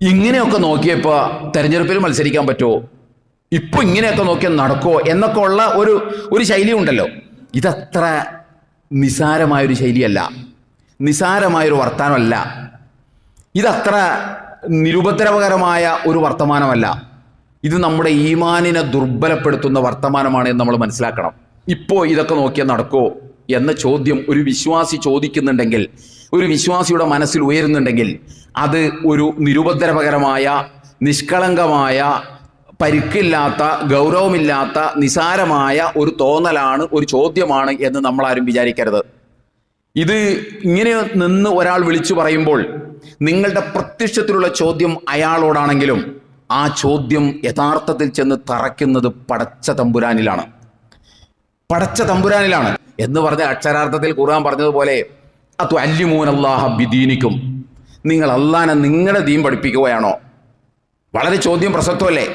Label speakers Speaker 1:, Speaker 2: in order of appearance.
Speaker 1: ഇങ്ങനെയൊക്കെ നോക്കിയപ്പോൾ തെരഞ്ഞെടുപ്പിൽ മത്സരിക്കാൻ പറ്റുമോ ഇപ്പൊ ഇങ്ങനെയൊക്കെ നോക്കിയാൽ നടക്കുമോ എന്നൊക്കെ ഉള്ള ഒരു ഒരു ശൈലി ഉണ്ടല്ലോ. ഇതത്ര നിസാരമായൊരു ശൈലിയല്ല. നിസാരമായൊരു വർത്തമാനമല്ല ഇതത്ര നിരുപദ്രവകരമായ ഒരു വർത്തമാനമല്ല. ഇത് നമ്മുടെ ഈമാനിനെ ദുർബലപ്പെടുത്തുന്ന വർത്തമാനമാണ് എന്ന് നമ്മൾ മനസ്സിലാക്കണം. ഇപ്പോൾ ഇതൊക്കെ നോക്കിയാൽ നടക്കുമോ എന്ന ചോദ്യം ഒരു വിശ്വാസി ചോദിക്കുന്നുണ്ടെങ്കിൽ ഒരു വിശ്വാസിയുടെ മനസ്സിൽ ഉയരുന്നുണ്ടെങ്കിൽ അത് ഒരു നിരുപദ്രവകരമായ നിഷ്കളങ്കമായ പരിക്കില്ലാത്ത ഗൗരവമില്ലാത്ത നിസാരമായ ഒരു തോന്നലാണ് ഒരു ചോദ്യമാണ് എന്ന് നമ്മൾ ആരും വിചാരിക്കരുത്. ഇത് ഇങ്ങനെ നിന്ന് ഒരാൾ വിളിച്ചു പറയുമ്പോൾ നിങ്ങളുടെ പ്രത്യക്ഷത്തിലുള്ള ചോദ്യം അയാളോടാണെങ്കിലും ആ ചോദ്യം യഥാർത്ഥത്തിൽ ചെന്ന് തറയ്ക്കുന്നത് പടച്ച തമ്പുരാനിലാണ്. പടച്ച തമ്പുരാനിലാണ്. എന്ന് പറഞ്ഞ അക്ഷരാർത്ഥത്തിൽ ഖുർആൻ പറഞ്ഞതുപോലെ അത് അല്യമോൻ അള്ളാഹ ബിദീനിക്കും. നിങ്ങൾ അള്ളാനെ നിങ്ങളുടെ ദീൻ പഠിപ്പിക്കുകയാണോ? വളരെ ചോദ്യം പ്രസക്തമല്ലേ?